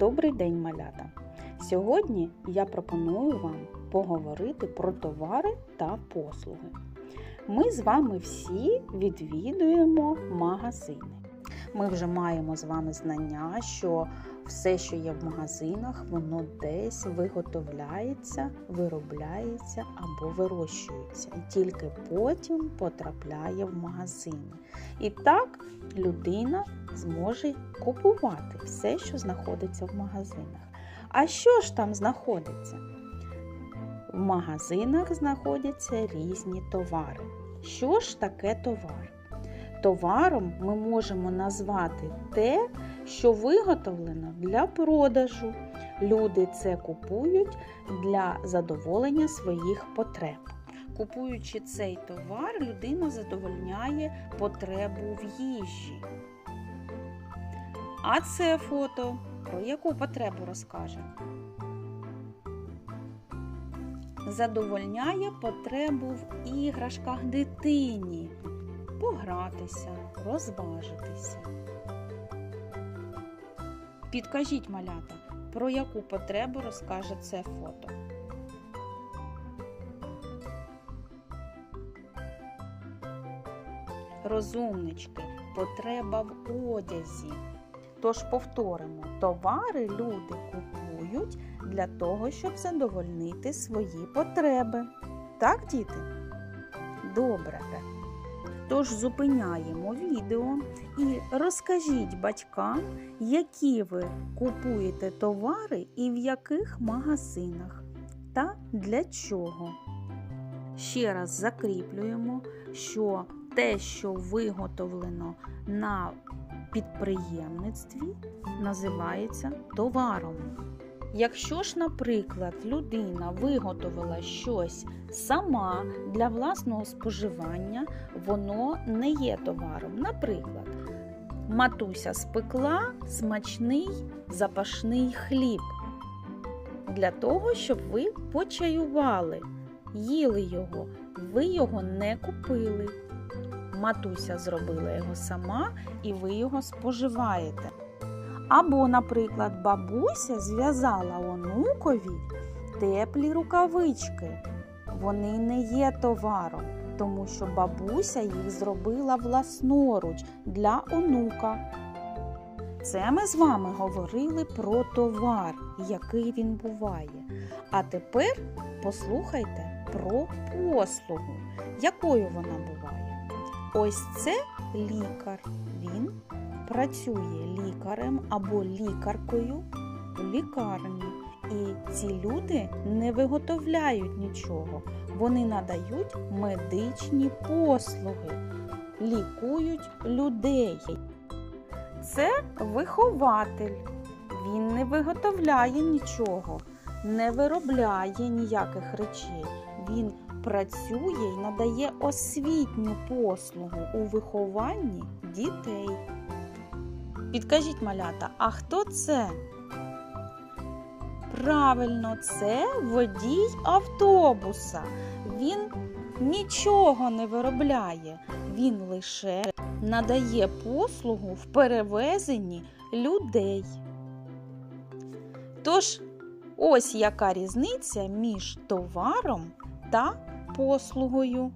Добрий день, малята! Сьогодні я пропоную вам поговорити про товари та послуги. Ми з вами всі відвідуємо магазини. Ми вже маємо з вами знання, що все, що є в магазинах, воно десь виготовляється, виробляється або вирощується, і тільки потім потрапляє в магазини. І так людина зможе купувати все, що знаходиться в магазинах. А що ж там знаходиться? В магазинах знаходяться різні товари. Що ж таке товар? Товаром ми можемо назвати те, що виготовлено для продажу. Люди це купують для задоволення своїх потреб. Купуючи цей товар, людина задовольняє потребу в їжі. А це фото про яку потребу розкаже? Задовольняє потребу в іграшках дитині, погратися, розважитися. Підкажіть малята, про яку потребу розкаже це фото? Розумнички, потреба в одязі. Тож повторимо, товари люди купують для того, щоб задовольнити свої потреби. Так, діти? Добре. Тож зупиняємо відео і розкажіть батькам, які ви купуєте товари і в яких магазинах та для чого. Ще раз закріплюємо, що те, що виготовлено на підприємництві, називається товаром. Якщо ж, наприклад, людина виготовила щось сама для власного споживання, воно не є товаром. Наприклад, матуся спекла смачний запашний хліб для того, щоб ви почаювали, їли його, ви його не купили. Матуся зробила його сама і ви його споживаєте. Або, наприклад, бабуся зв'язала онукові теплі рукавички. Вони не є товаром, тому що бабуся їх зробила власноруч для онука. Це ми з вами говорили про товар, який він буває. А тепер послухайте про послугу, якою вона буває. Ось це лікар. Він працює лікарем або лікаркою в лікарні. І ці люди не виготовляють нічого. Вони надають медичні послуги, лікують людей. Це вихователь. Він не виготовляє нічого, не виробляє ніяких речей. Він працює і надає освітню послугу у вихованні дітей. Підкажіть малята, а хто це? Правильно, це водій автобуса. Він нічого не виробляє, він лише надає послугу в перевезенні людей. Тож, ось яка різниця між товаром та послугою.